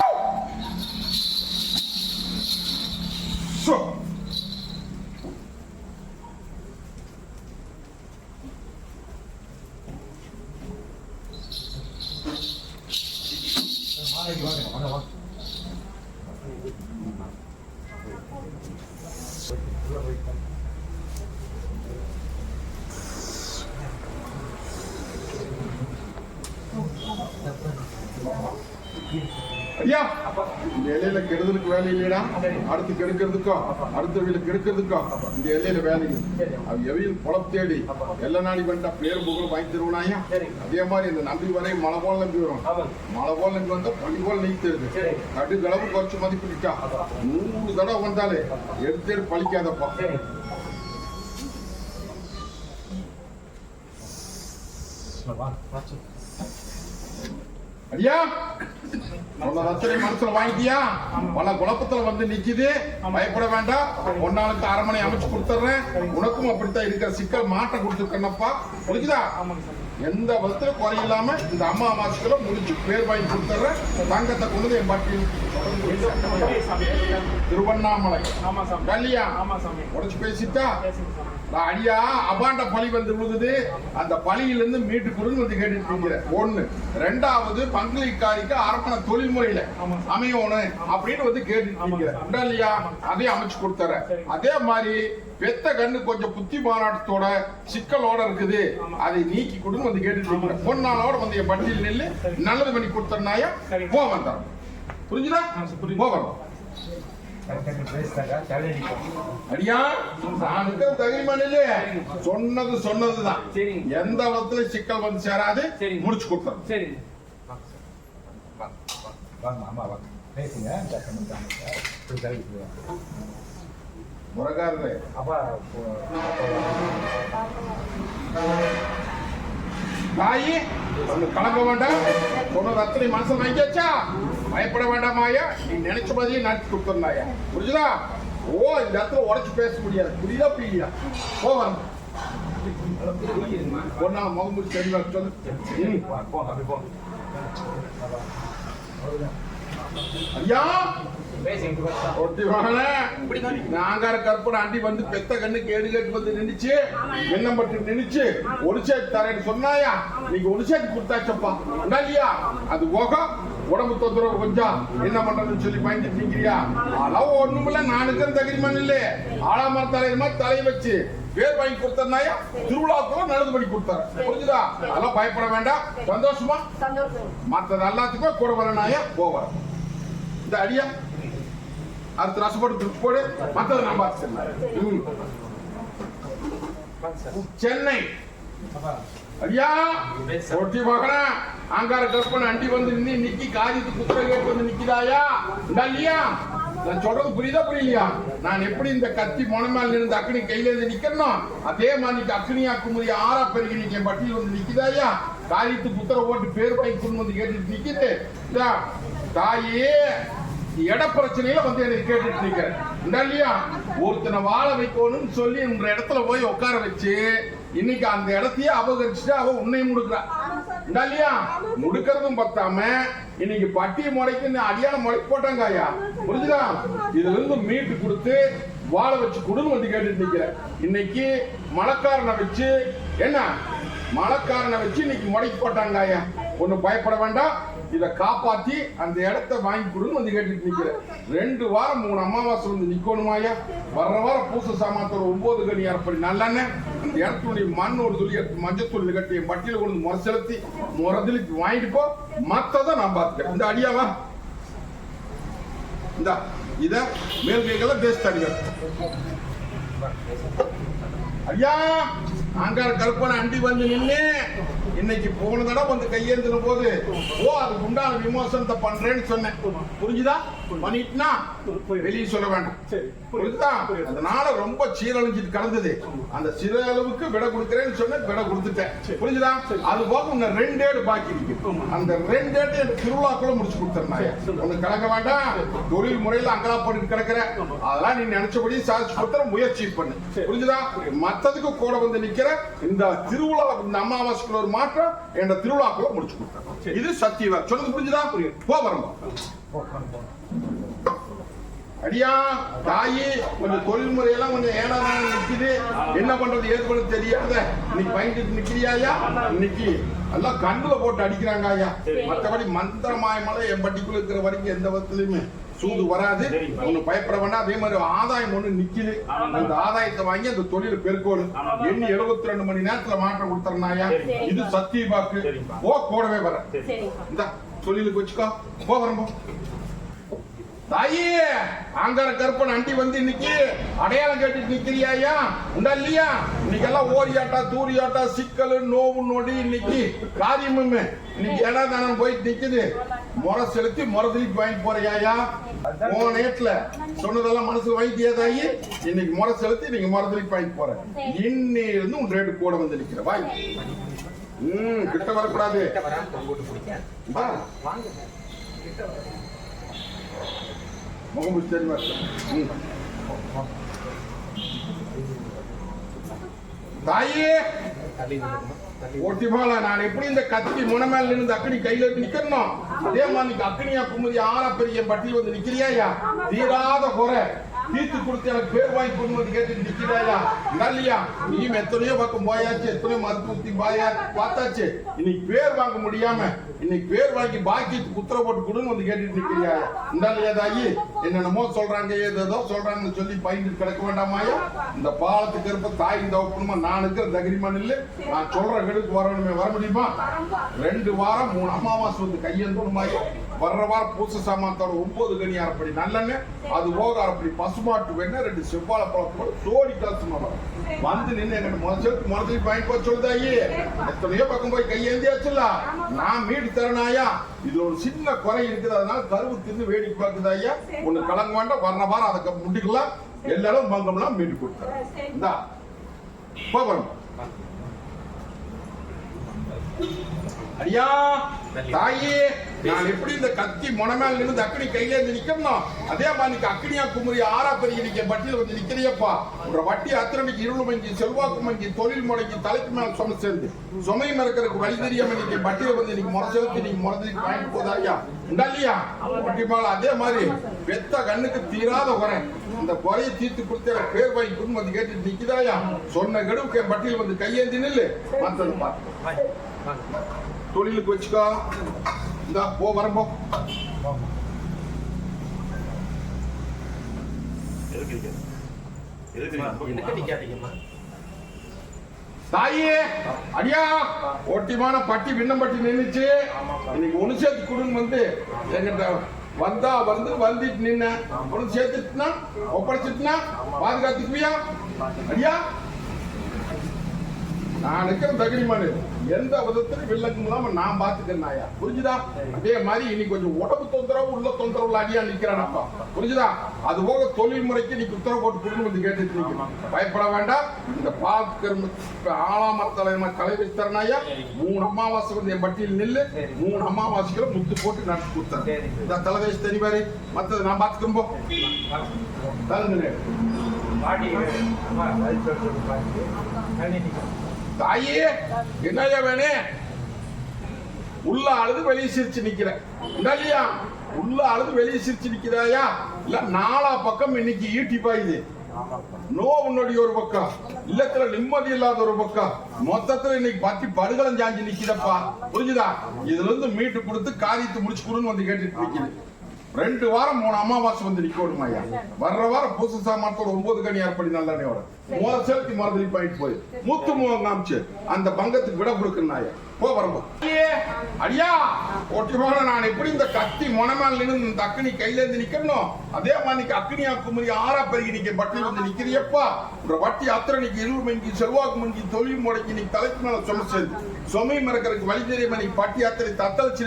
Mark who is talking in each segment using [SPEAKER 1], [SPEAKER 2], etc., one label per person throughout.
[SPEAKER 1] Oh! வேலை இல்லையா அடுத்து கெடுக்கிறதுக்கோ அடுத்த வீல கெடுக்கிறதுக்கோ இந்த எல்லையில வேலை இல்லை அவ எவையில் குளம் தேடி எல்லா நாடி வந்தா பேர் புகழ் வாங்கி தருவனாயா? அதே மாதிரி இந்த நம்பி வரை மழை போல நம்பி வரும். மழை போல நம்பி வந்தா பள்ளி போல நீத்துருது. கடுகளவு குறைச்சு மதிப்பிட்டா நூறு தடவை வந்தாலே எடுத்து எடுத்து பழிக்காதப்பா. ஐயா உன்னை ரத்தனை மனசுல வாங்கிட்டியா? பல குழப்பத்துல வந்து நிக்குது. பயப்பட வேண்டாம். ஒன்னாளுக்கு அரமனை அமைச்சு கொடுத்துறேன். உனக்கும் அப்படித்தான் இருக்கிற சிக்கல் மாற்றம் கொடுத்துருக்கேன்னப்பா புரிஞ்சுதா? எந்த விதத்துல குறையில்லாம இந்த அம்மா மாசத்துல முடிச்சு பேர் வாங்கி கொடுத்துறேன். தங்கத்தை கொண்டு என் பட்டியல் திருவண்ணாமலை.
[SPEAKER 2] சாமி.
[SPEAKER 1] உடச்சு பேசிட்டா? அடியா அபாண்ட பழி வந்து விழுகுது அந்த பழியிலிருந்து மீட்டு கொடுன்னு வந்து கேட்டுட்டு ஒண்ணு. ரெண்டாவது பங்களிக்காரிக்கு அரப்பண தொழில்முறையில
[SPEAKER 2] ஆமா. சார்.
[SPEAKER 1] அமையணும் அப்படின்னு வந்து கேட்டுட்டு இல்லையா? அதையும் அமைச்சு கொடுத்துறேன்.
[SPEAKER 2] சரிங்க.
[SPEAKER 1] அதே மாதிரி பெத்த கண்ணு கொஞ்சம் புத்தி மாநாட்டத்தோட சிக்கலோட இருக்குது. அதை நீக்கி கொடுன்னு வந்து கேட்டுட்டு பொன்னாளோட வந்து என் பட்டியல் நெல்லு. நல்லது பண்ணி கொடுத்தனாயா
[SPEAKER 2] சரிங்க.
[SPEAKER 1] போ வந்தான் புரிஞ்சுதா?
[SPEAKER 2] ஆ, சார், புரியுது.
[SPEAKER 1] போ வரோம் அடியா நான் இருக்கிற தகுதிமான இல்லையே சொன்னது சொன்னதுதான். எந்த விதத்துல சிக்கல் வந்து சேராது. முடிச்சு கொடுத்தோம்
[SPEAKER 2] சரிங்க
[SPEAKER 3] வாங்க அம்மா வாங்க. பேசுங்க
[SPEAKER 1] முறகாரரு
[SPEAKER 3] அப்பா
[SPEAKER 1] தாயி கலங்க வேண்டாம். சொன்னது அத்தனை மனசுல வாங்கியாச்சா? பயப்பட வேண்டாம் ஆயா நீ நினைச்ச மாதிரியே நடத்தி கொடுத்துருந்தாயா புரிஞ்சுதா? ஓ இந்த இடத்துல உடைச்சு பேச முடியாது. புரியுதா புரியலையா? போ வந்து ஒன்னா முகமது தெளிவா சொல்லு. ஐயா! நாங்கார கற்பனை அண்டி வந்து பெத்த கண்ணு கேடு கேட்டு வந்து நின்னுச்சு. என்ன பட்டு நின்னுச்சு. ஒரு சேட்டு தரேன்னு சொன்னாயா? நீங்க ஒரு சேட்டு கொடுத்தாச்சப்பா. இல்லையா? அது போக உடம்பு தொந்தரவு கொஞ்சம். என்ன பண்றதுன்னு சொல்லி பயந்துட்டு நிக்கிறியா அளவு ஒண்ணுமில்ல நான் இருக்கிற தகுதிமன் இல்ல ஆளாமர தலைவர் மாதிரி தலையை வச்சு பேர் வாங்கி கொடுத்தனாயா திருவிழாக்குள்ள நல்லது பண்ணி கொடுத்தாரு. புரிஞ்சுதா? அதெல்லாம் பயப்பட வேண்டாம். சந்தோஷமா? மற்றது எல்லாத்துக்குமே கூட வரனாயா? போவார் இந்த அடியா? அடுத்த ரசப்பட்டு போடு. மற்றது நான் பார்த்து. சென்னை. ஐயா ஒட்டி மகனா ஆங்கார கற்பனை அண்டி வந்து நின்று நிக்கி காரியத்து குத்துற கேட்டு வந்து நிக்கிதாயா இல்லையா? நான் சொல்றது புரியுதா புரியலையா? நான் எப்படி இந்த கத்தி மொனமேல இருந்து அக்னி கையில இருந்து நிக்கணும் அதே மாதிரி அக்னியா குமுறி ஆறா பெருகி நிக்க என் பட்டியல் வந்து நிக்குதாயா காரியத்து புத்திர ஓட்டு பேர் வாங்கி கொண்டு வந்து கேட்டுட்டு நிக்குது தாயே இட பிரச்சனையில வந்து எனக்கு கேட்டுட்டு நிக்கிறேன் இல்லையா? ஒருத்தனை வாழ வைக்கணும்னு சொல்லி இந்த இடத்துல போய் உட்கார வச்சு இன்னைக்கு அந்த இடத்தையே அபகரிச்சுட்டு அவ உன்னை முடுக்கிறான் இல்லையா? முடுக்கிறதும் பத்தாம இன்னைக்கு பட்டி முறைக்கு அடியான முறை போட்டாங்க ஐயா. புரிஞ்சுதா? இதுல இருந்து மீட்டு கொடுத்து வாழ வச்சு கொடுன்னு வந்து கேட்டுட்டு நிக்கிறேன் இன்னைக்கு மழைக்காரனை வச்சு என்ன? மழைக்காரனை வச்சு இன்னைக்கு முறைக்கு போட்டாங்க ஐயா. ஒன்னும் பயப்பட வேண்டாம். இதை காப்பாத்தி அந்த இடத்த வாங்கி கொடுன்னு வந்து கேட்டுட்டு நிக்கிறேன். ரெண்டு வாரம் மூணு அமாவாசை வந்து நிக்கணுமாயா வர்ற வாரம் பூச சாமாத்தோட ஒன்பது கணி அப்படி நல்லெண்ணெய் அந்த இடத்துடைய மண் ஒரு துளி எடுத்து மஞ்சள் துளி கட்டி என் பட்டியல கொண்டு முறை செலுத்தி முறதுலிக்கு வாங்கிட்டு போ. மற்றதை நான் பார்த்துக்கிறேன். இந்த அடியாவா? இந்த இத மேல் கைகளை பேஸ்ட் அடிக்கிறேன் ஐயா அங்கார கற்பனை அண்டி வந்து நின்னு இன்னைக்கு போன தடவை வந்து கையெழுந்தின போது ஓ அதுக்கு உண்டான விமோசனத்தை பண்றேன்னு சொன்னேன். புரிஞ்சுதா? பண்ணிட்டுனா வெளியே சொல்ல வேண்டாம். புரியுது. அதனால ரொம்ப சீரழிஞ்சிட்டு கிடந்தது. அந்த சிறளவுக்கு விட கொடுக்கிறேன்னு சொன்னேன் விட கொடுத்துட்டேன். புரிஞ்சுதா? அது போக இன்னும் ரெண்டு ஏடு பாக்கி இருக்கு. அந்த ரெண்டு ஏடு எனக்கு திருவிழாக்குள்ள முடிச்சு கொடுத்துருந்தாங்க ஒண்ணு கலக்க வேண்டாம். தொழில் முறையில அங்கலா போட்டு கிடக்குற அதெல்லாம் நீ நினைச்சபடி சாதிச்சு கொடுத்துற முயற்சி பண்ணு. புரிஞ்சுதா? மத்ததுக்கு கூட வந்து நிக்க நிக்கிறேன் இந்த திருவிழா இந்த அமாவாசைக்குள்ள ஒரு மாற்றம் என்ற திருவிழாக்குள்ள முடிச்சு கொடுத்தேன். இது சத்தியவா சொல்லுங்க புரிஞ்சுதா? புரியும் போ வரணும்
[SPEAKER 3] போ, போ, போ.
[SPEAKER 1] அடியா தாயி கொஞ்சம் தொழில் முறையெல்லாம் கொஞ்சம் ஏனா நிக்குது. என்ன பண்றது ஏது பண்ண தெரியாத. இன்னைக்கு பயந்துட்டு நிக்கிறியாயா இன்னைக்கு எல்லாம் கண்ணுல போட்டு அடிக்கிறாங்க ஐயா. மற்றபடி மந்திரமாயமால என் பட்டிக்குள்ள இருக்கிற வரைக்கும் எந்த விதத்துலயுமே சூது வராது. ஒண்ணு பயப்பட வேண்டாம். அதே மாதிரி ஆதாயம் ஒண்ணு நிக்குது. அந்த ஆதாயத்தை வாங்கி அந்த தொழில பெருக்கோணும் எண்ணி எழுபத்தி ரெண்டு மணி நேரத்துல மாற்றம் கொடுத்துறனாயா இது சத்திய வாக்கு ஓ கூடவே வர இந்த தொழிலுக்கு வச்சுக்கோ. போ வரம்போ தாயி ஆங்கார கருப்பன் அண்டி வந்து இன்னைக்கு அடையாளம் கேட்டுட்டு நிக்கிறியாயா உண்டா இல்லையா? இன்னைக்கு எல்லாம் ஓரியாட்டா தூரியாட்டா சிக்கல் நோவு நொடி இன்னைக்கு காரியமுமே. இன்னைக்கு ஏடா தானம் போயிட்டு நிக்குது. முறை செலுத்தி முறதலிக்கு வாங்கிட்டு போறியாயா உன் நேரத்துல சொன்னதெல்லாம் மனசுல வாங்கிட்டியா தாயி? இன்னைக்கு முறை செலுத்தி நீங்க முறதலிக்கு வாங்கிட்டு போற இன்னி இருந்து உன் ரேட்டு கூட வந்து நிக்கிற வாய். ம் கிட்ட வரக்கூடாது.
[SPEAKER 3] கிட்ட வராம வாங்க கிட்ட வர.
[SPEAKER 1] முகமது தெரியுமா தாயே!
[SPEAKER 3] தள்ளி
[SPEAKER 1] நான் எப்படி இந்த கத்தி முனமேல நின்று அக்கடி கையில எடுத்து நிக்கணும் அதே மாதிரி அக்னியா அக்கனியா குமுதி ஆரப்பெரிய பெரிய பட்டியல் வந்து நிக்கிறியா தீராத குறை. தீர்த்து கொடுத்து எனக்கு பேர் வாங்கி கொண்டு வந்து கேட்டு நிக்கிறாயா? நல்லையா நீயும் எத்தனையோ பக்கம் போயாச்சு எத்தனையோ மருத்துவத்தி பாயா பார்த்தாச்சு. இன்னைக்கு பேர் வாங்க முடியாம இன்னைக்கு பேர் வாங்கி பாக்கி குத்திர போட்டு கொடுன்னு வந்து கேட்டுட்டு நிக்கிறியா? இந்தாலையா தாயி? என்னென்னமோ சொல்றாங்க ஏதோ சொல்றாங்கன்னு சொல்லி பயந்து கிடக்க வேண்டாமாயா இந்த பாலத்துக்கு இருப்ப தாய் தவப்பணுமா? நான் இருக்கிற தகிரிமன் இல்ல நான் சொல்ற வீடுக்கு வரணுமே வர முடியுமா? ரெண்டு வாரம் மூணு அம்மாவாசு வந்து கையெழுந்தோணுமாயா வர்ற வாரம் பூச சாமானத்தோட ஒன்பது கனி அரைப்படி நல்லெண்ணெய் அது போக அரைப்படி பசுமாட்டு வெண்ணெய் ரெண்டு செவ்வாழை பழத்தோட சோடி காசு வரும் வந்து நின்று எங்கிட்ட முதல் முதலி பயன் போய் சொல்லுதாயி. எத்தனையோ பக்கம் போய் கையேந்தியாச்சுல்ல? நான் மீடு தரணாயா இது ஒரு சின்ன குறை இருக்குது அதனால கருவு தின்னு வேடிக்கை பார்க்குது ஐயா ஒண்ணு கலங்க வேண்டாம் வர்ற வாரம் அதை முடிக்கலாம் எல்லாரும் பங்கம்லாம் மீட்டு கொடுத்தேன் இந்தா போகணும் ஐயா தாயே. நான் எப்படி இந்த கத்தி முனமேல நின்று அக்கனி கையில இருந்து நிக்கணும் அதே மாதிரி அக்கடியா அக்கனியா குமரி ஆறா பெருகி நிக்க பட்டியல வந்து நிக்கிறியப்பா. உங்க வட்டி அத்திரணிக்கு இருள் மங்கி செல்வாக்கு மங்கி தொழில் முடங்கி தலைக்கு மேல சும சேர்ந்து. சுமையும் இருக்கிறதுக்கு வழி தெரியாம நீங்க வட்டியில வந்து நீங்க முறை செலுத்தி நீங்க முறைக்கு வாங்கிட்டு போதா ஐயா உண்டா இல்லையா அதே மாதிரி பெத்த கண்ணுக்கு தீராத குறை. இந்த குறையை தீர்த்து கொடுத்து பேர் வாங்கி வந்து கேட்டு நிக்குதாயா? சொன்ன கெடுவுக்கு என் வந்து கையேந்தி நில்லு. மத்தது பார்த்து தொழிலுக்கு வச்சுக்கோ. இந்த போ வரம்போ தாயே அடியா. ஒட்டிமான பட்டி விண்ணப்பட்டி நின்னுச்சு. இன்னைக்கு ஒண்ணு சேர்த்து கொடுன்னு வந்து எங்கிட்ட வந்தா வந்து வந்துட்டு நின்ன. ஒண்ணு சேர்த்துட்டுனா ஒப்படைச்சிட்டுனா பாதுகாத்துக்குவியா? அடியா. நான் நிக்கிற தகுதிமானு எந்த விதத்திலும் வில்லங்கம் இல்லாம நான் பாத்துக்கிறேன் ஐயா புரிஞ்சுதா அதே மாதிரி இன்னைக்கு கொஞ்சம் உடம்பு தொந்தரவு உள்ள தொந்தரவுல அடியா நிக்கிறானப்பா புரிஞ்சுதா அது போக தொழில் முறைக்கு நீ உத்தரவு போட்டு கொடுன்னு வந்து கேட்டுட்டு நிக்கணும் பயப்பட வேண்டாம் இந்த பாக்கிரம் ஆலாமரத்தலை கலை வைத்தரனாயா மூணு அமாவாசை வந்து என் பட்டியல் நில்லு மூணு அமாவாசைகளை முத்து போட்டு நடத்தி கொடுத்தேன் இந்த தலைவேசி தனிவாரு மத்தது நான் பாத்துக்கிறோம் போ தகுந்த தாயே என்னையா வேணே? உள்ள அழுது வெளியே சிரிச்சு நிக்கிறேன் இல்லையா உள்ள அழுது வெளியே சிரிச்சு நிக்கிறாயா? இல்ல நாலா பக்கம் இன்னைக்கு ஈட்டி பாயுது.
[SPEAKER 3] நோ
[SPEAKER 1] உன்னுடைய ஒரு பக்கம். இல்லத்துல நிம்மதி இல்லாத ஒரு பக்கம். மொத்தத்துல இன்னைக்கு பத்தி படுகளம் சாஞ்சு நிக்கிறப்பா புரிஞ்சுதா? இதுல இருந்து மீட்டு கொடுத்து காரியத்தை முடிச்சு கொடுன்னு வந்து கேட்டுட்டு நிக்குது. ரெண்டு வாரம் மூணு அமாவாசை வந்து நிக்கணும் ஐயா? வர்ற வாரம் பூச சாமானத்தோட ஒன்பது கணி ஏற்படி நல்லெண்ணையோட முத செலுத்தி மறுதலி பாயிண்ட் போய் மூத்து முகம் காமிச்சு அந்த பங்கத்துக்கு விட கொடுக்கணும் ஐயா? போ வரம்போ. அடியா ஒட்டிமான நான் எப்படி இந்த கத்தி மொனமேல நின்று இந்த அக்னி கையில இருந்து நிக்கணும் அதே மாதிரி நீங்க அக்னியா குமரி ஆறா பெருகி நிக்க பட்டி வந்து நிக்கிறியப்பா? ஒரு வட்டி அத்திரணிக்கு இருள் மங்கி செல்வாக்கு மங்கி தொழில் முடக்கி நீ தலைக்கு மேல சும சேர்ந்து. சுமை மறக்கிறதுக்கு வழி தெரியாம நீ பட்டி அத்திரை தத்தளிச்சு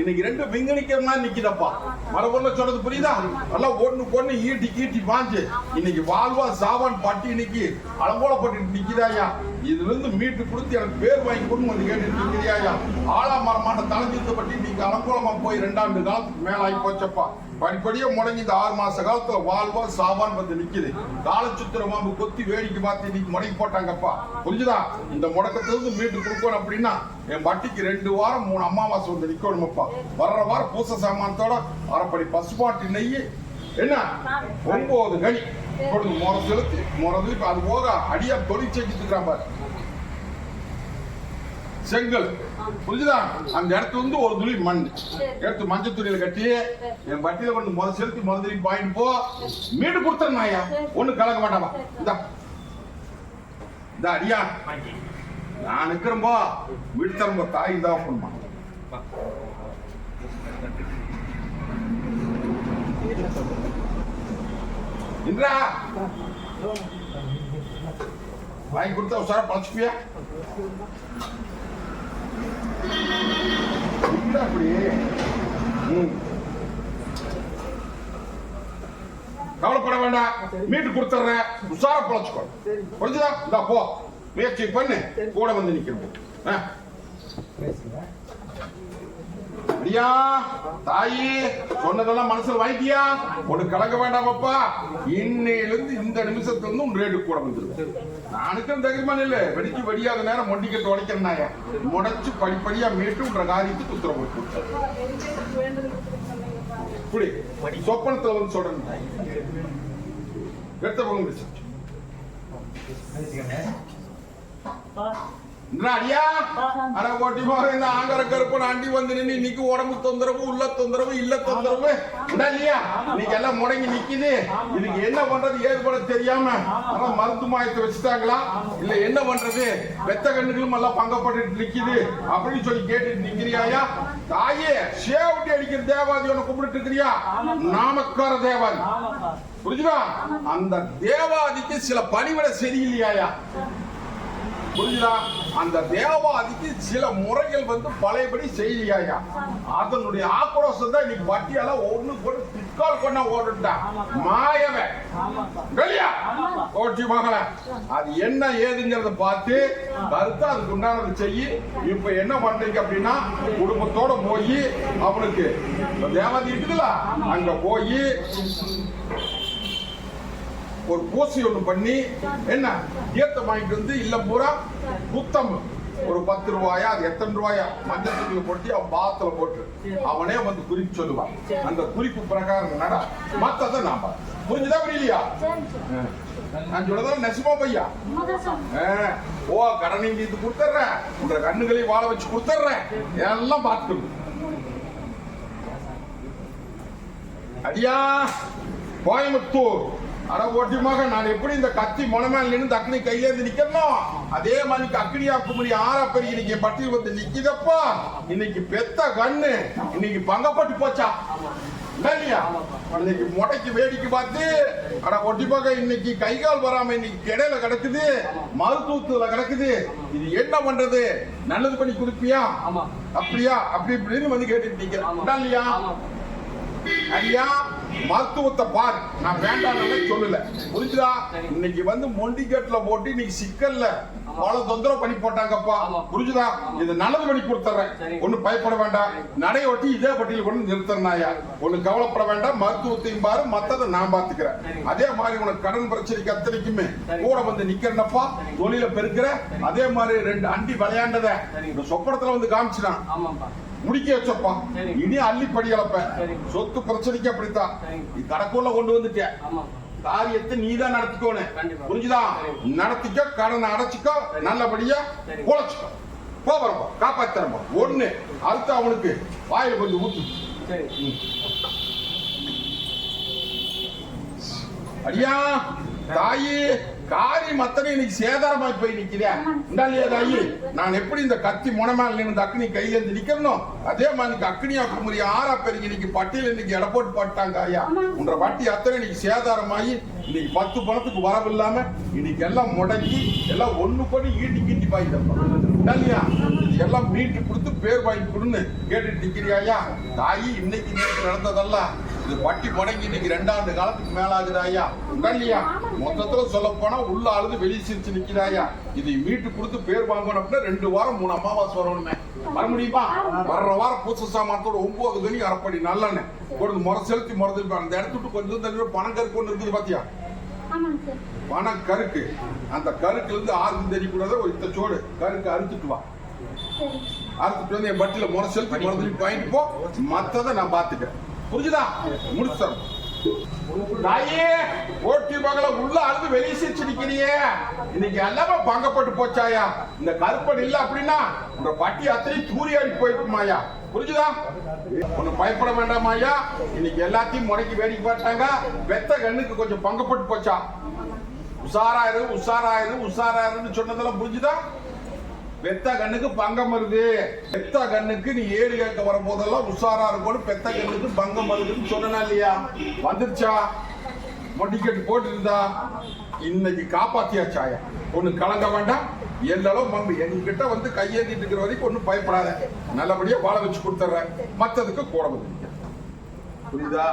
[SPEAKER 1] இன்னைக்கு ரெண்டு விங்கணிக்கிற மாதிரி நிக்குதப்பா. மரபொருள சொல்றது புரியுதா? எல்லாம் ஒண்ணு பொண்ணு ஈட்டி கீட்டி பாஞ்சு இன்னைக்கு வாழ்வா சாவான் பட்டி இன்னைக்கு அளவோல பட்டு நிக்குதாயா இதுல இருந்து மீட்டு கொடுத்து எனக்கு பேர் வாங்கி கொடுன்னு வந்து கேட்டுட்டு இருக்கிறியா ஆலாமரமான தலைஞ்சிருந்த பற்றி நீங்க அலங்கோலமா போய் ரெண்டாண்டு காலத்துக்கு மேலாகி போச்சப்பா. படிப்படியே முடங்கி இந்த ஆறு மாச காலத்துல வாழ்வா சாவான்னு வந்து நிக்குது. காலச்சுத்திர மாம்பு கொத்தி வேடிக்கை பார்த்து இன்னைக்கு முடங்கி போட்டாங்கப்பா. புரிஞ்சுதா? இந்த முடக்கத்திலிருந்து மீட்டு கொடுக்கணும் அப்படின்னா என் வட்டிக்கு ரெண்டு வாரம் மூணு அமாவாசை வந்து நிக்கணுமப்பா. வர்ற வாரம் பூச சாமானத்தோட அரைப்படி பசுமாட்டு நெய் என்ன? ஒன்பது கனி. கொடுங்க முறை செலுத்தி முறை இப்ப அது போக அடியா தொழில் செஞ்சுட்டு இருக்கிறான் பாரு. செங்கல். புரிஞ்சுதா? அந்த இடத்துல வந்து ஒரு துளி மண். எடுத்து மஞ்சள் துணியில கட்டி என் வட்டியில கொண்டு முத செலுத்தி முத துளி பாயிண்ட் போ. மீடு கொடுத்துறேன் ஐயா ஒண்ணு கலக்க மாட்டாமா. இந்த. இந்த அடியா. நான் நிக்கிறேன்பா வீட்டு தரம்போ தாய் தான் பண்ணுமா இன்றா வாங்கி கொடுத்தா உசாரா பழச்சுப்பியா? இல்ல அப்படி ம். கவலைப்பட வேண்டாம். மீட்டு கொடுத்துட்றேன் உசாரா பழச்சுக்கோ. புரிஞ்சுதா? இந்தா போ. முயற்சி பண்ணு. கூட வந்து நிக்கிறோம் ஆ? ஐயா தாயி சொன்னதெல்லாம் மனசுல வாங்கிட்டியா? ஒண்ணு கலக்க வேண்டாமப்பா அப்பா. இன்னையிலிருந்து இந்த நிமிஷத்துல இருந்து உன் ரேட்டு கூட வந்துருவேன் நானுக்கும் தைரியமா இல்ல. வெடிச்சு வெடியாத நேரம் மொண்டிக்கட்டு உடைக்கிறனாயா முடைச்சு படிப்படியா மீட்டு உன்ற காரியத்துக்கு உத்தரவு இப்படி சொப்பனத்துல வந்து சொல்றேன் எடுத்த பங்கு
[SPEAKER 3] முடிச்சு
[SPEAKER 1] என்ன அடியா? அட ஓட்டி போக இந்த ஆங்கர கருப்பன் அண்டி வந்து நின்னு இன்னைக்கு உடம்பு தொந்தரவு உள்ள தொந்தரவு இல்ல தொந்தரவு. இல்லையா? இன்னைக்கு எல்லாம் முடங்கி நிக்குது. இதுக்கு என்ன பண்றது? ஏது பண்ண தெரியாம அதான் மருந்து மாயத்தை வச்சுட்டாங்களா? இல்ல என்ன பண்றது? வெத்த கண்ணுகளும் எல்லாம் பங்கப்பட்டு நிக்குது. அப்படின்னு சொல்லி கேட்டு நிக்கிறியாயா தாயே சேவட்டி அடிக்கிற தேவாதி ஒண்ணு கும்பிட்டு இருக்கிறியா? நாமக்கார தேவாதி. புரிஞ்சுதா? அந்த தேவாதிக்கு சில பணிவிட சரியில்லையாயா புரிஞ்சுதா? அந்த தேவாதிக்கு சில முறைகள் வந்து பழையபடி செய்தியாயா அதனுடைய ஆக்ரோஷம் தான் இன்னைக்கு பட்டியால ஒண்ணு போட்டு பிற்கால் பண்ண ஓடுட்டான் மாயவன். வெளியா. ஓட்டி மகள. அது என்ன ஏதுங்கிறத பார்த்து கருத்து அதுக்கு உண்டானது செய்யி இப்ப என்ன பண்றீங்க அப்படின்னா குடும்பத்தோட போய் அவனுக்கு இந்த தேவாதி இருக்குதுல்ல அங்க போய் ஒரு பூசி ஒண்ணு பண்ணி என்ன? தீர்த்தம் வாங்கிட்டு வந்து இல்லை பூரா புத்தம். ஒரு பத்து ரூபாயா அது எத்தனை ரூபாயா? மஞ்சள் துணியை போட்டு அவன் பாத்துல போட்டு. அவனே வந்து குறிப்பு சொல்லுவான். அந்த குறிப்பு பிரகாரம் நட மத்ததை நாம புரிஞ்சுதா புரியலையா? ஆ. நான் சொல்லதான் நெசமா பையா? ஆ. ஓ கடனை இது கொடுத்துட்றேன். உன்ற கண்ணுகளை வாழ வச்சு கொடுத்துட்றேன். எல்லாம் பார்த்துக்கணும். அடியா கோயம்புத்தூர். அட ஓட்டியமாக நான் எப்படி இந்த கத்தி முனமேல் நின்று அக்னி கையிலேந்து நிக்கணும்? அதே மாதிரி அக்னியா குமரி ஆறா பெரிய இன்னைக்கு பட்டியல் வந்து நிக்குதப்பா. இன்னைக்கு பெத்த கண்ணு இன்னைக்கு பங்கப்பட்டு போச்சா? இல்ல இல்லையா? இன்னைக்கு முட்டைக்கு வேடிக்கை பார்த்து அட ஒட்டிப்பாக இன்னைக்கு கை கால் வராம இன்னைக்கு கிடையில கிடக்குது மருத்துவத்துல கிடக்குது. இது என்ன பண்றது? நல்லது பண்ணி கொடுப்பியா?
[SPEAKER 2] ஆமா.
[SPEAKER 1] அப்படியா? அப்படி இப்படின்னு வந்து கேட்டுட்டு நிக்கிறேன். இல்லையா? ஐயா மருத்துவத்தை பார். நான் வேண்டாம் சொல்லல. புரிஞ்சுதா? இன்னைக்கு வந்து மொண்டிகேட்ல போட்டு இன்னைக்கு சிக்கல்ல பல தொந்தரவு பண்ணி போட்டாங்கப்பா. புரிஞ்சுதா? இது நல்லது பண்ணி கொடுத்துறேன். ஒண்ணு பயப்பட வேண்டாம். நடை ஒட்டி இதே பட்டியல் கொண்டு நிறுத்தறனாயா ஒண்ணு கவலைப்பட வேண்டாம். மருத்துவத்தையும் பாரு. மத்ததை நான் பாத்துக்கிறேன். அதே மாதிரி உனக்கு கடன் பிரச்சனைக்கு அத்தனைக்குமே. கூட வந்து நிக்கிறனப்பா. தொழில பெருக்கிற. அதே மாதிரி ரெண்டு அண்டி விளையாண்டத. இந்த சொப்பனத்துல வந்து காமிச்சினான்
[SPEAKER 2] ஆமாப்பா
[SPEAKER 1] முடிக்க வச்சப்பா. இனி அள்ளி படி இழப்ப. சொத்து பிரச்சனைக்கு அப்படித்தான். நீ கணக்குள்ள கொண்டு வந்துட்ட
[SPEAKER 2] ஆமாப்பா
[SPEAKER 1] காரியத்தை நீதான் நடத்திக்கோணும்
[SPEAKER 2] கண்டிப்பா.
[SPEAKER 1] புரிஞ்சுதா. நடத்திக்க கடனை அடைச்சிக்கோ. நல்லபடியா
[SPEAKER 2] சரி.
[SPEAKER 1] பொழைச்சிக்கோ போறப்பா காப்பாத்துறப்பா ஒண்ணு அடுத்து அவனுக்கு வாயில கொஞ்சம் ஊத்து அடியா தாயி காரியம் அத்தனை இன்னைக்கு சேதாரமாய் போய் நிக்கிறேன் இந்தாலியா தாயி நான் எப்படி இந்த கத்தி முனமேல நின்று அக்னி கையில இருந்து நிக்கிறனோ? அதே மாதிரி இன்னைக்கு அக்னியா குமரி ஆறா பெருகி இன்னைக்கு பட்டியல் இன்னைக்கு எடை போட்டு போட்டாங்க ஐயா. உன்ற வட்டி அத்தனை இன்னைக்கு சேதாரமாயி இன்னைக்கு பத்து பணத்துக்கு வரவு இல்லாம இன்னைக்கு எல்லாம் முடங்கி எல்லாம் ஒண்ணு பண்ணி ஈட்டி கீட்டி இந்தாலியா இது எல்லாம் மீட்டு கொடுத்து பேர் வாங்கி கொடுன்னு கேட்டுட்டு நிக்கிறியாயா தாயி இன்னைக்கு இன்னைக்கு நடந்ததெல்லாம் இது பட்டி முடங்கி இன்னைக்கு ரெண்டாண்டு காலத்துக்கு மேல ஆகுது ஐயா இல்லையா மொத்தத்துல சொல்ல போனா உள்ள அழுது வெளியே சிரிச்சு நிக்கிறாயா இதை மீட்டு கொடுத்து பேர் வாங்கணும் அப்படின்னா ரெண்டு வாரம் மூணு அமாவாசை வரணுமே. வர முடியுமா? வர்ற வாரம் பூச சாமானத்தோட ஒன்பது தனி அரைப்படி நல்லெண்ணெய். கொடுத்து முறை செலுத்தி முறை திருப்பி. அந்த இடத்த விட்டு கொஞ்சம் தண்ணி பணம் கருக்கு ஒன்று இருக்குது பாத்தியா? பணம் கருக்கு. அந்த கருக்குல இருந்து ஆறுக்கும் தெரியக்கூடாத ஒரு இத்த சோடு. கருக்கு அறுத்துட்டு வா. அறுத்துட்டு வந்து என் பட்டியில முறை செலுத்தி முறை திருப்பி வாங்கிட்டு போ. மத்ததை நான் பாத்துட்டேன் புரிஞ்சுதா? முடிச்சிடறேன் தாயே ஓட்டி மகள உள்ள அழுது வெளியே சிரிச்சு நிக்கிறியே இன்னைக்கு எல்லாமே பங்கப்பட்டு போச்சாயா? இந்த கருப்பன் இல்ல அப்படின்னா உங்க பட்டி அத்தனை தூரியாடி போயிருக்குமாயா? புரிஞ்சுதா? ஒண்ணு பயப்பட வேண்டாமாயா? இன்னைக்கு எல்லாத்தையும் முறைக்கு வேடிக்கை பார்த்தாங்க. வெத்த கண்ணுக்கு கொஞ்சம் பங்கப்பட்டு போச்சா? உஷாராயிரு உஷாராயிரு உஷாராயிருன்னு சொன்னதெல்லாம் புரிஞ்சுதா? பெத்த கண்ணுக்கு பங்கம் வருது. பெத்த கண்ணுக்கு நீ ஏடு கேட்க வர போதெல்லாம் உஷாரா இருக்கும் பெத்த கண்ணுக்கு பங்கம் வருதுன்னு சொன்னா இல்லையா? வந்துருச்சா? டிக்கெட் போட்டு இருந்தா இன்னைக்கு காப்பாத்தியாச்சாயா ஒண்ணு கலங்க வேண்டாம். எல்லளவு பங்கு என்கிட்ட வந்து கையேந்திட்டு இருக்கிற வரைக்கும் ஒன்றும் பயப்படாத. நல்லபடியா வாழ வச்சு கொடுத்துட்றேன். மத்ததுக்கு கூட வந்து புரியுதா?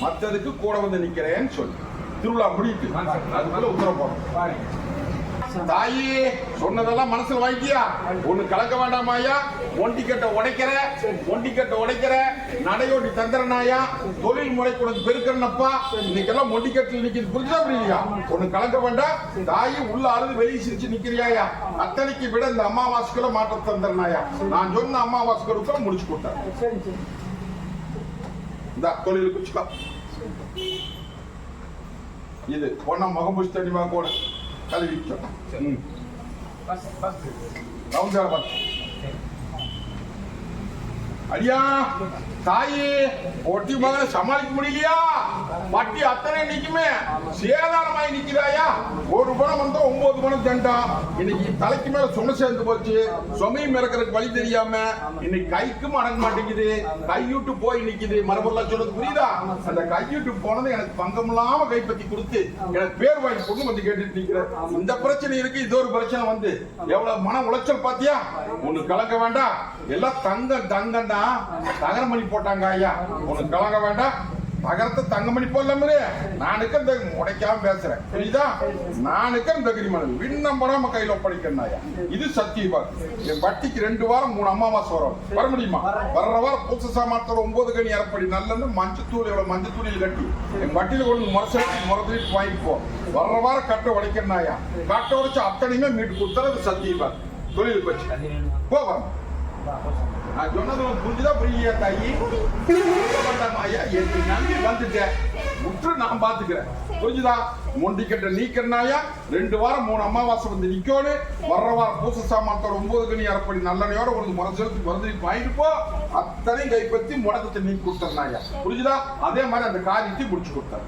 [SPEAKER 1] மத்ததுக்கு கூட வந்து நிக்கிறேன்னு சொல்லு. திருவிழா முடியுது. அதுக்குள்ள உத்தரவு போறோம் தாயே சொன்னதெல்லாம் மனசுல வாங்கிட்டியா? ஒண்ணு கலக்க வேண்டாமாயா ஒண்டிக்கட்டை உடைக்கிற ஒண்டிக்கட்டை உடைக்கிற நடையோட்டி தந்திரனாயா? தொழில் முறை உனக்கு பெருக்கிறனப்பா இன்னைக்கெல்லாம் ஒண்டி கட்டில் நிக்கிறது புரிஞ்சா புரியலையா? ஒண்ணு கலக்க வேண்டாம். தாயி உள்ள அழுது வெளியே சிரிச்சு நிக்கிறியாயா? அத்தனைக்கு விட இந்த அமாவாசைக்குள்ள மாற்ற தந்திரனாயா? நான் சொன்ன அமாவாசைக்குள்ள முடிச்சு கொடுத்தேன்.
[SPEAKER 2] சரி
[SPEAKER 1] இந்த தொழில் இது போனா முகம் புடிச்சு தண்ணி கூட. கழுவி ம்.
[SPEAKER 3] Bus bus.
[SPEAKER 1] ரவுண்டார பார்த்து அடியா தாயி ஒட்டி மகனை சமாளிக்க முடியலையா? பட்டி அத்தனை நிக்குமே. சேதாரமாய் நிக்கிறாயா ஒரு பணம் வந்தா ஒன்பது பணம் தண்டா. இன்னைக்கு தலைக்கு மேல சுமை சேர்ந்து போச்சு. சுமையும் இறக்குறதுக்கு வழி தெரியாம இன்னைக்கு கைக்கும் அடங்க மாட்டேங்குது. கையூட்டு போய் நிக்குது. மரபொருளா சொல்றது புரியுதா? அந்த கையூட்டு போனது எனக்கு பங்கம் இல்லாம கைப்பற்றி கொடுத்து எனக்கு பேர் வாங்கி கொண்டு வந்து கேட்டுட்டு நிக்கிறேன் இந்த பிரச்சனை இருக்கு. இது ஒரு பிரச்சனை வந்து. எவ்வளவு மன உளைச்சல் பாத்தியா? ஒண்ணு கலங்க வேண்டாம். எல்லாம் தங்கம் தங்கம் தான் தகரமணி போட்டாங்க ஐயா. ஒண்ணு கலங்க வேண்டாம். தகரத்தை தங்கமணி போடலாமே நானுக்கு இந்த உடைக்காம பேசுறேன். புரியுதா? நானுக்கு இந்த கிரிமணம் விண்ணம் படாம கையில ஒப்படைக்கிறேன் இது இது சத்தியபாக் என் வட்டிக்கு ரெண்டு வாரம் மூணு அமாவாசை வரும். வர முடியுமா? வர்ற வாரம் பூச சாமானத்தோட ஒன்பது கனி இறப்படி நல்லது மஞ்சத்தூள் எவ்வளவு மஞ்சத்தூளில் கட்டி. என் வட்டியில கொண்டு முரசடி முறதுட்டு வாங்கிப்போம் வர்ற வாரம் கட்டை உடைக்கிறேன் கட்டை உடைச்சு அத்தனையுமே மீட்டு கொடுத்தது சத்தியபாக் தொழில் போச்சு போவாங்க நான் சொன்னது உனக்கு புரிஞ்சுதா புரியலையா தாயி? ஐயா எனக்கு நம்பி வந்துட்டேன் முற்று நான் பாத்துக்கிறேன் புரிஞ்சுதா? மொண்டிக்கட்ட நீக்கிறனாயா ரெண்டு வாரம் மூணு அமாவாசை வந்து நிக்கணும் வர்ற வாரம் பூச சாமானத்தோட ஒன்பது கனி அரைப்படி நல்லனையோட ஒரு முரசலுக்கு வந்து வாங்கிட்டு போ. அத்தனையும் கைப்பற்றி முடக்கத்தை நீக்கி கொடுத்தனாயா புரிஞ்சுதா? அதே மாதிரி அந்த காரியத்தையும் முடிச்சு கொடுத்தாரு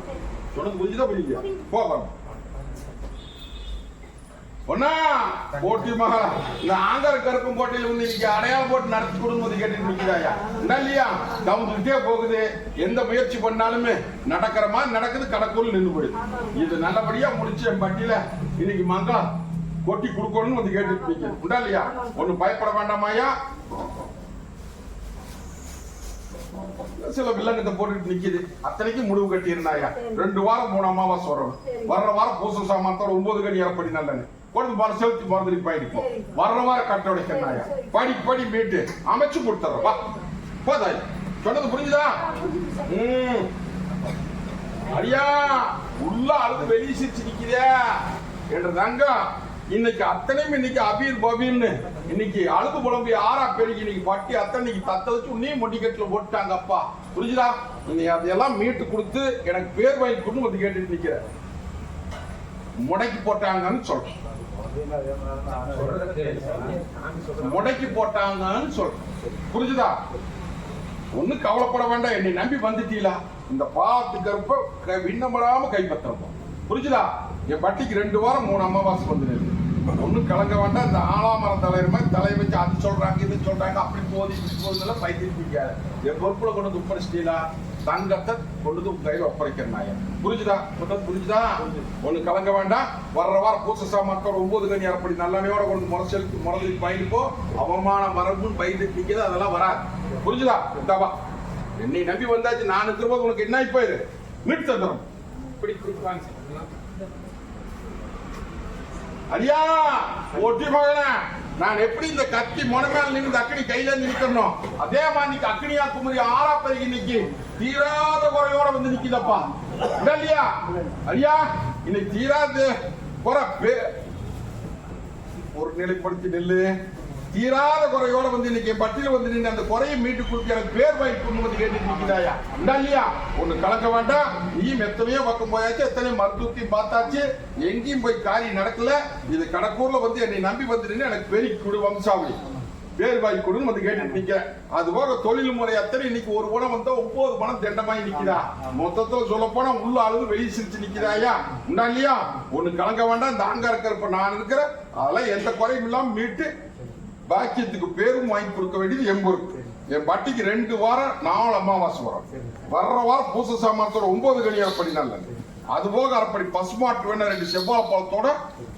[SPEAKER 1] சொன்னது புரிஞ்சுதா புரியலையா போகிறோம் ஒன்னா போட்டி மகளா இந்த ஆங்கர கருப்பும் கோட்டையில வந்து இன்னைக்கு அடையாளம் போட்டு நடத்தி கொடுக்கும்போது கேட்டுட்டு நிக்கிறாயா? என்ன இல்லையா? கவுந்துக்கிட்டே போகுது. எந்த முயற்சி பண்ணாலுமே நடக்கிற மாதிரி நடக்குது கடக்குள் நின்று போயிடுது. இது நல்லபடியா முடிச்சு என் பட்டியல இன்னைக்கு மங்களம். கொட்டி கொடுக்கணும்னு வந்து கேட்டுட்டு நிக்குது உண்டா இல்லையா? ஒண்ணு பயப்பட வேண்டாமாயா சில வில்லங்கத்தை போட்டுட்டு நிக்குது. அத்தனைக்கும் முடிவு கட்டி இருந்தாயா ரெண்டு வாரம் மூணு அமாவாசை வரணும் வர்ற வாரம் பூச சாமானத்தோட ஒன்பது கடி இறப்படி நல்லன்னு. கொண்டு வர செலுத்தி மறந்துட்டு போயிடுப்போம். வர்ற வாரம் கட்ட உடைக்கிறாயா படி படி மீட்டு. அமைச்சு கொடுத்துறேன் வா. போதாய். சொன்னது புரிஞ்சுதா? ம். அடியா உள்ள அழுது வெளியே சிரிச்சு நிக்குதே என்ற தங்கம். இன்னைக்கு அத்தனையும் இன்னைக்கு அபீர் பபீர்னு. இன்னைக்கு அழுது புலம்பி ஆறா பெருகி இன்னைக்கு பட்டி அத்தனைக்கு தத்த வச்சு உன்னையும் மொட்டிக்கட்டுல போட்டாங்க அப்பா புரிஞ்சுதா? நீ அதையெல்லாம் மீட்டு கொடுத்து எனக்கு பேர் வாங்கி கொண்டு வந்து கேட்டுட்டு நிக்கிற. முடக்கி போட்டாங்கன்னு சொல்றேன். முடக்கி போட்டாங்கன்னு சொல்றேன் புரிஞ்சுதா? ஒண்ணும் கவலைப்பட வேண்டாம். என்னை நம்பி வந்துட்டீங்களா இந்த பாத்து கருப்ப விண்ணப்படாம கைப்பற்றப்போம் புரிஞ்சுதா? என் பட்டிக்கு ரெண்டு வாரம் மூணு அமாவாசை வந்து ஒண்ணு கலங்க வேண்டாம். இந்த ஆலாமரம் தலைவர் மாதிரி தலையை வச்சு அது சொல்றாங்க இது சொல்றாங்க. அப்படி போதி இப்படி போகுதுலாம் பைத்திருப்பீங்க என் பொறுப்புல கொண்டு வந்து தங்கத்தை கொண்டு உங்க கையில ஒப்படைக்கிறேன் நான் புரிஞ்சுதா? சொல்றது புரிஞ்சுதா? ஒண்ணு கலங்க வேண்டாம். வர்ற வாரம் பூச சாமான்கள் ஒன்பது கனி அரைப்படி நல்லெண்ணையோட கொண்டு முரசலுக்கு முரலுக்கு பயணிப்போ அவமான மரபுன்னு பயந்துட்டு நிக்கிறது அதெல்லாம் வராது. புரிஞ்சுதா? இந்தாவா என்னை நம்பி வந்தாச்சு நான் இருக்கிற உனக்கு என்ன இப்ப இது மீட்டு தந்துடும்
[SPEAKER 4] இப்படி சார்
[SPEAKER 1] அடியா ஒட்டி மகனே. நான் எப்படி இந்த கத்தி முனை மேல நின்று அக்கனி கையில நிக்கணும் அதே மாதிரி அக்கனியா குமரி ஆறா பெருகி இன்னைக்கு தீராத குறையோட வந்து நிக்குதப்பா. இல்லையா ஐயா இன்னைக்கு தீராத. குறை ஒரு நிலைப்படுத்தி நெல்லு. தீராத குறையோட வந்து இன்னைக்கு பட்டியல் வந்து நின்று அந்த குறையை மீட்டு கொடுத்து எனக்கு பேர் வாங்கி கொண்டு வந்து கேட்டு நிற்கிறாயா இல்லையா ஒண்ணு கலக்க வேண்டாம். நீயும் எத்தனையோ பக்கம் போயாச்சு எத்தனையோ மருத்துவத்தையும் பார்த்தாச்சு. எங்கேயும் போய் காரியம் நடக்கல. இது கடக்கூர்ல வந்து என்னை நம்பி வந்து நின்று எனக்கு பெரிய குடு வம்சாவளி. வேறு வாங்கி கொடுன்னு வந்து கேட்டுட்டு நிக்கிறேன் அது போக தொழில் முறை அத்தனை இன்னைக்கு ஒரு பணம் வந்தா ஒன்பது பணம் தண்டமாயி நிக்கிறா மொத்தத்துல சொல்ல போனா உள்ள அளவு வெளியே சிரிச்சு நிக்கிறாயா உண்டா இல்லையா? ஒண்ணு கலங்க வேண்டாம் இந்த இருக்கிறப்ப நான் இருக்கிறேன் அதெல்லாம் எந்த குறையும் இல்லாம மீட்டு பாக்கியத்துக்கு பேரும் வாங்கி கொடுக்க வேண்டியது என் பொறுப்பு. என் பட்டிக்கு ரெண்டு வாரம் நாலு அமாவாசை வரும். வர்ற வாரம் பூச சாமானத்தோட ஒன்பது கணி அரைப்படி நல்லது அது போக அரைப்படி பசுமாட்டு வேணா ரெண்டு செவ்வாய் பழத்தோட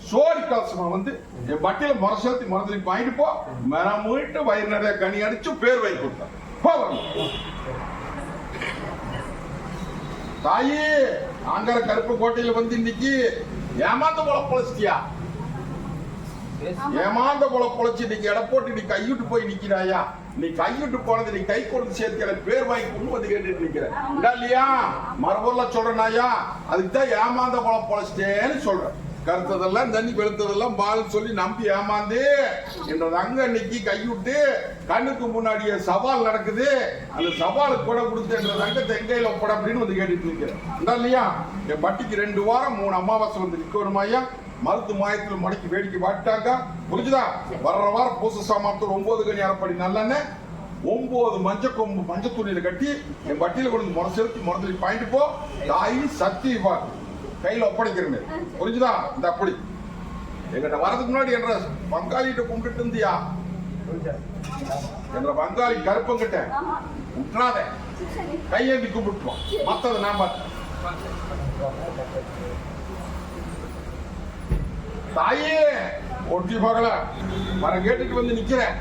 [SPEAKER 1] சோடி கலசமா வந்து என் பட்டியில சேர்த்து மரத்துல வாங்கிட்டு போ. மரம் மீட்டு வயிறு நிறைய கனி அடிச்சு பேர் வாங்கி கொடுத்தேன் போ. வரணும். தாயி ஆங்கர கருப்பு கோட்டையில வந்து இன்னைக்கு ஏமாந்த போல பொழைச்சிட்டியா? ஏமாந்த போல பொழைச்சு இன்னைக்கு எடை போட்டு நீ கைவிட்டு போய் நிக்கிறாயா? நீ கைவிட்டு போனது நீ கை கொண்டு சேர்த்து எனக்கு பேர் வாங்கி கொண்டு வந்து கேட்டுட்டு நிக்கிற. இல்ல இல்லையா? மறுபொருள சொல்றனாயா அதுக்கு தான் ஏமாந்த போல பொழைச்சிட்டேன்னு சொல்றேன். கருத்ததெல்லாம் தண்ணி வெளுத்ததெல்லாம் பால் சொல்லி நம்பி ஏமாந்து என்ற அங்க இன்னைக்கு கைவிட்டு கண்ணுக்கு முன்னாடியே சவால் நடக்குது. அந்த சவாலுக்கு கூட கொடுத்து என்ற தங்கத்தை எங்கையில ஒப்பட அப்படின்னு வந்து கேட்டுட்டு இருக்கிறேன். இல்லையா? என் பட்டிக்கு ரெண்டு வாரம் மூணு அமாவாசை வந்து நிக்கணுமாயா மருத்து மாயத்தில் மடக்கி வேடிக்கை பாட்டாக்கா புரிஞ்சுதா? வர்ற வாரம் பூச சாமானத்தோட ஒன்பது கனி அரைப்படி நல்லெண்ணெய் ஒன்பது மஞ்ச கொம்பு மஞ்ச துணியில கட்டி என் பட்டியில கொண்டு முறை செலுத்தி முறை பாயிண்ட் போ. தாய் சக்தி வா கையில் ஒப்படைக்கிறேன் புரிஞ்சுதா? இந்த அப்படி. எங்கிட்ட வரதுக்கு முன்னாடி என்ற பங்காளிகிட்ட கும்பிட்டு இருந்தியா? என்ற பங்காளி கருப்பங்கிட்ட. விட்டுறாத கையேந்தி கும்பிட்டுவான் மத்தது நான் பார்த்தேன் தாயே ஒட்டி போகல. வர கேட்டுட்டு வந்து நிக்கிறேன்.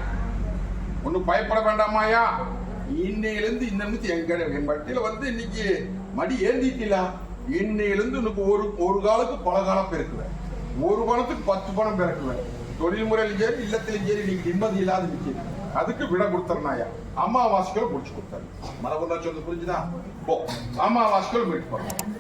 [SPEAKER 1] ஒன்னும் பயப்பட வேண்டாமாயா இன்னையிலிருந்து இந்த நிமிஷம் எங்க என் பட்டியல வந்து இன்னைக்கு மடி ஏந்திட்டீங்களா இன்னையிலிருந்து உனக்கு ஒரு ஒரு காலுக்கு பல காலம் பிறக்குவேன் ஒரு பணத்துக்கு பத்து பணம் பிறக்குவேன் தொழில் முறையிலும் சரி இல்லத்திலும் சரி நீங்க நிம்மதி இல்லாத நிக்குது அதுக்கு விட கொடுத்துறனாயா அம்மாவாசிகள் முடிச்சு கொடுத்தாரு மரபுல்லா சொல்லு புரிஞ்சுதான் போ. அம்மாவாசிகள் வீட்டு போறோம்